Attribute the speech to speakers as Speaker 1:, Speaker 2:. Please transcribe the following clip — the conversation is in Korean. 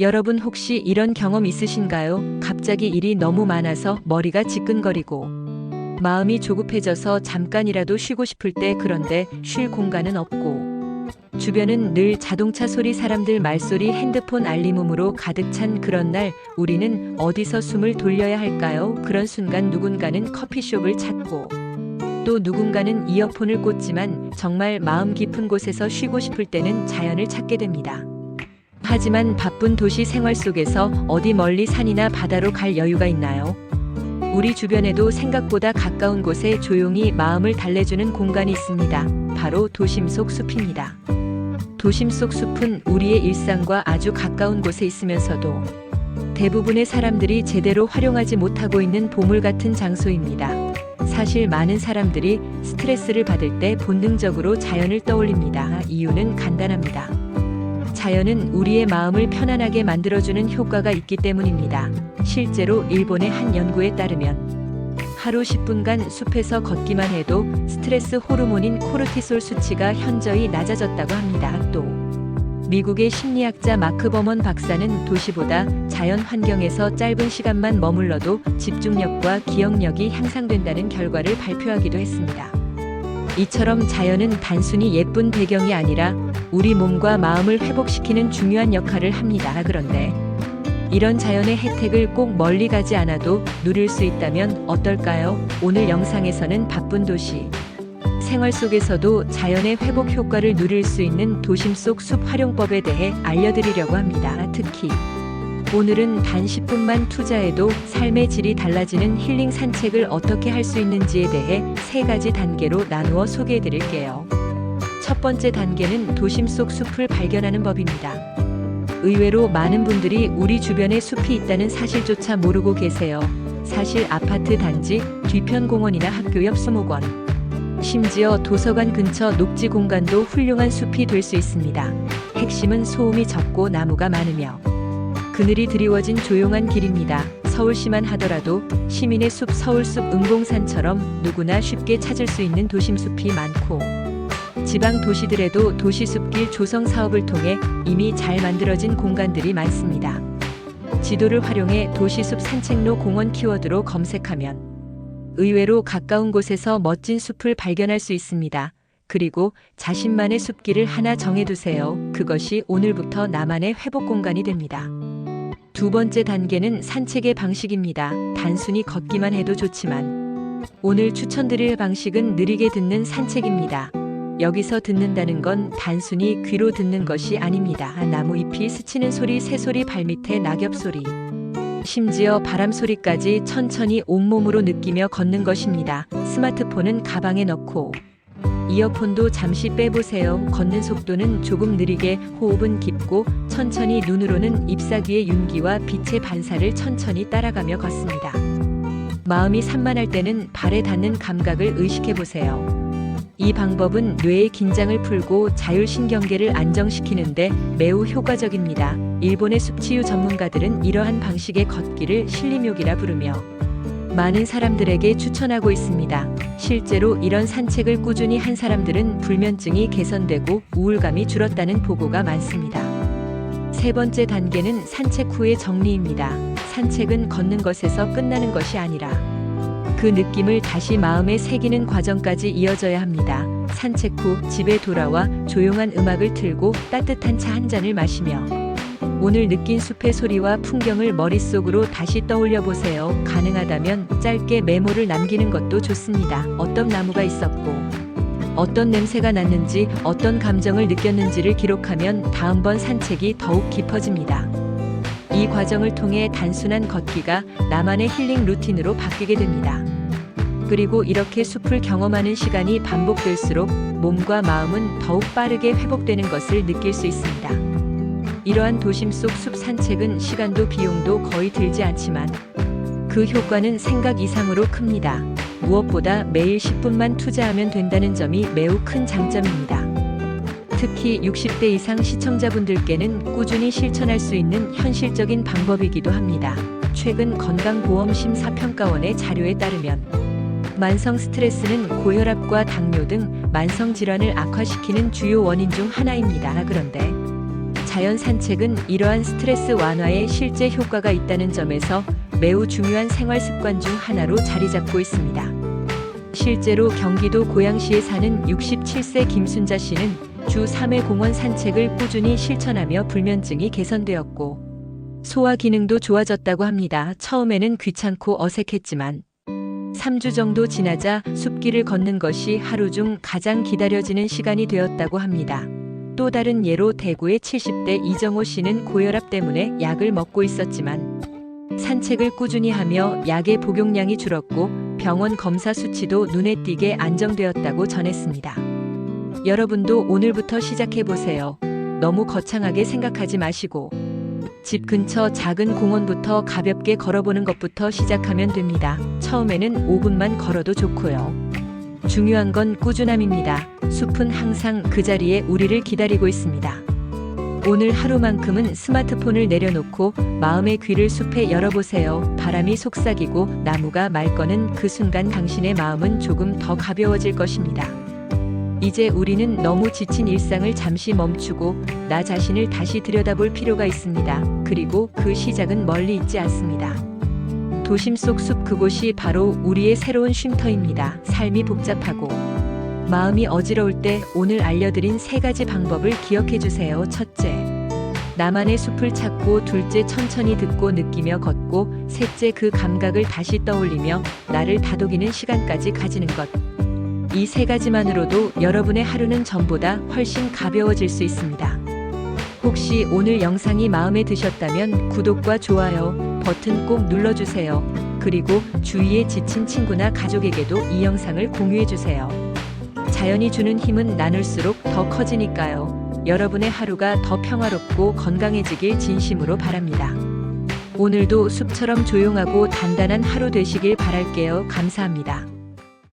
Speaker 1: 여러분 혹시 이런 경험 있으신가요? 갑자기 일이 너무 많아서 머리가 지끈거리고 마음이 조급해져서 잠깐이라도 쉬고 싶을 때 그런데 쉴 공간은 없고 주변은 늘 자동차 소리, 사람들 말소리, 핸드폰 알림음으로 가득 찬 그런 날 우리는 어디서 숨을 돌려야 할까요? 그런 순간 누군가는 커피숍을 찾고 또 누군가는 이어폰을 꽂지만 정말 마음 깊은 곳에서 쉬고 싶을 때는 자연을 찾게 됩니다. 하지만 바쁜 도시 생활 속에서 어디 멀리 산이나 바다로 갈 여유가 있나요? 우리 주변에도 생각보다 가까운 곳에 조용히 마음을 달래주는 공간이 있습니다. 바로 도심 속 숲입니다. 도심 속 숲은 우리의 일상과 아주 가까운 곳에 있으면서도 대부분의 사람들이 제대로 활용하지 못하고 있는 보물 같은 장소입니다. 사실 많은 사람들이 스트레스를 받을 때 본능적으로 자연을 떠올립니다. 이유는 간단합니다. 자연은 우리의 마음을 편안하게 만들어주는 효과가 있기 때문입니다. 실제로 일본의 한 연구에 따르면 하루 10분간 숲에서 걷기만 해도 스트레스 호르몬인 코르티솔 수치가 현저히 낮아졌다고 합니다. 또 미국의 심리학자 마크 버먼 박사는 도시보다 자연 환경에서 짧은 시간만 머물러도 집중력과 기억력이 향상된다는 결과를 발표하기도 했습니다. 이처럼 자연은 단순히 예쁜 배경이 아니라 우리 몸과 마음을 회복시키는 중요한 역할을 합니다. 그런데 이런 자연의 혜택을 꼭 멀리 가지 않아도 누릴 수 있다면 어떨까요? 오늘 영상에서는 바쁜 도시 생활 속에서도 자연의 회복 효과를 누릴 수 있는 도심 속 숲 활용법에 대해 알려드리려고 합니다. 특히 오늘은 단 10분만 투자해도 삶의 질이 달라지는 힐링 산책을 어떻게 할 수 있는지에 대해 세 가지 단계로 나누어 소개해 드릴게요. 첫 번째 단계는 도심 속 숲을 발견하는 법입니다. 의외로 많은 분들이 우리 주변에 숲이 있다는 사실조차 모르고 계세요. 사실 아파트 단지, 뒤편 공원이나 학교 옆 수목원, 심지어 도서관 근처 녹지 공간도 훌륭한 숲이 될 수 있습니다. 핵심은 소음이 적고 나무가 많으며 그늘이 드리워진 조용한 길입니다. 서울시만 하더라도 시민의 숲 서울숲 은봉산처럼 누구나 쉽게 찾을 수 있는 도심숲이 많고 지방 도시들에도 도시숲길 조성 사업을 통해 이미 잘 만들어진 공간들이 많습니다. 지도를 활용해 도시숲 산책로 공원 키워드로 검색하면 의외로 가까운 곳에서 멋진 숲을 발견할 수 있습니다. 그리고 자신만의 숲길을 하나 정해두세요. 그것이 오늘부터 나만의 회복 공간이 됩니다. 두 번째 단계는 산책의 방식입니다. 단순히 걷기만 해도 좋지만 오늘 추천드릴 방식은 느리게 듣는 산책입니다. 여기서 듣는다는 건 단순히 귀로 듣는 것이 아닙니다. 나무 잎이 스치는 소리, 새소리, 발밑의 낙엽 소리. 심지어 바람 소리까지 천천히 온몸으로 느끼며 걷는 것입니다. 스마트폰은 가방에 넣고 이어폰도 잠시 빼보세요. 걷는 속도는 조금 느리게, 호흡은 깊고, 천천히 눈으로는 잎사귀의 윤기와 빛의 반사를 천천히 따라가며 걷습니다. 마음이 산만할 때는 발에 닿는 감각을 의식해 보세요. 이 방법은 뇌의 긴장을 풀고 자율신경계를 안정시키는데 매우 효과적입니다. 일본의 숲치유 전문가들은 이러한 방식의 걷기를 실리묘기라 부르며 많은 사람들에게 추천하고 있습니다. 실제로 이런 산책을 꾸준히 한 사람들은 불면증이 개선되고 우울감이 줄었다는 보고가 많습니다. 세 번째 단계는 산책 후의 정리입니다. 산책은 걷는 것에서 끝나는 것이 아니라 그 느낌을 다시 마음에 새기는 과정까지 이어져야 합니다. 산책 후 집에 돌아와 조용한 음악을 틀고 따뜻한 차 한 잔을 마시며 오늘 느낀 숲의 소리와 풍경을 머릿속으로 다시 떠올려 보세요. 가능하다면 짧게 메모를 남기는 것도 좋습니다. 어떤 나무가 있었고, 어떤 냄새가 났는지, 어떤 감정을 느꼈는지를 기록하면 다음번 산책이 더욱 깊어집니다. 이 과정을 통해 단순한 걷기가 나만의 힐링 루틴으로 바뀌게 됩니다. 그리고 이렇게 숲을 경험하는 시간이 반복될수록 몸과 마음은 더욱 빠르게 회복되는 것을 느낄 수 있습니다. 이러한 도심 속 숲 산책은 시간도 비용도 거의 들지 않지만 그 효과는 생각 이상으로 큽니다. 무엇보다 매일 10분만 투자하면 된다는 점이 매우 큰 장점입니다. 특히 60대 이상 시청자분들께는 꾸준히 실천할 수 있는 현실적인 방법이기도 합니다. 최근 건강보험심사평가원의 자료에 따르면 만성 스트레스는 고혈압과 당뇨 등 만성 질환을 악화시키는 주요 원인 중 하나입니다. 그런데 자연 산책은 이러한 스트레스 완화에 실제 효과가 있다는 점에서 매우 중요한 생활 습관 중 하나로 자리 잡고 있습니다. 실제로 경기도 고양시에 사는 67세 김순자 씨는 주 3회 공원 산책을 꾸준히 실천하며 불면증이 개선되었고 소화 기능도 좋아졌다고 합니다. 처음에는 귀찮고 어색했지만 3주 정도 지나자 숲길을 걷는 것이 하루 중 가장 기다려지는 시간이 되었다고 합니다. 또 다른 예로 대구의 70대 이정호 씨는 고혈압 때문에 약을 먹고 있었지만 산책을 꾸준히 하며 약의 복용량이 줄었고 병원 검사 수치도 눈에 띄게 안정되었다고 전했습니다. 여러분도 오늘부터 시작해 보세요. 너무 거창하게 생각하지 마시고 집 근처 작은 공원부터 가볍게 걸어보는 것부터 시작하면 됩니다. 처음에는 5분만 걸어도 좋고요. 중요한 건 꾸준함입니다. 숲은 항상 그 자리에 우리를 기다리고 있습니다. 오늘 하루만큼은 스마트폰을 내려놓고 마음의 귀를 숲에 열어보세요. 바람이 속삭이고 나무가 말 거는 그 순간 당신의 마음은 조금 더 가벼워질 것입니다. 이제 우리는 너무 지친 일상을 잠시 멈추고 나 자신을 다시 들여다볼 필요가 있습니다. 그리고 그 시작은 멀리 있지 않습니다. 도심 속 숲 그곳이 바로 우리의 새로운 쉼터입니다. 삶이 복잡하고 마음이 어지러울 때 오늘 알려드린 세 가지 방법을 기억해 주세요. 첫째, 나만의 숲을 찾고 둘째 천천히 듣고 느끼며 걷고 셋째 그 감각을 다시 떠올리며 나를 다독이는 시간까지 가지는 것. 이 세 가지만으로도 여러분의 하루는 전보다 훨씬 가벼워질 수 있습니다. 혹시 오늘 영상이 마음에 드셨다면 구독과 좋아요 버튼 꼭 눌러주세요. 그리고 주위에 지친 친구나 가족에게도 이 영상을 공유해주세요. 자연이 주는 힘은 나눌수록 더 커지니까요. 여러분의 하루가 더 평화롭고 건강해지길 진심으로 바랍니다. 오늘도 숲처럼 조용하고 단단한 하루 되시길 바랄게요. 감사합니다.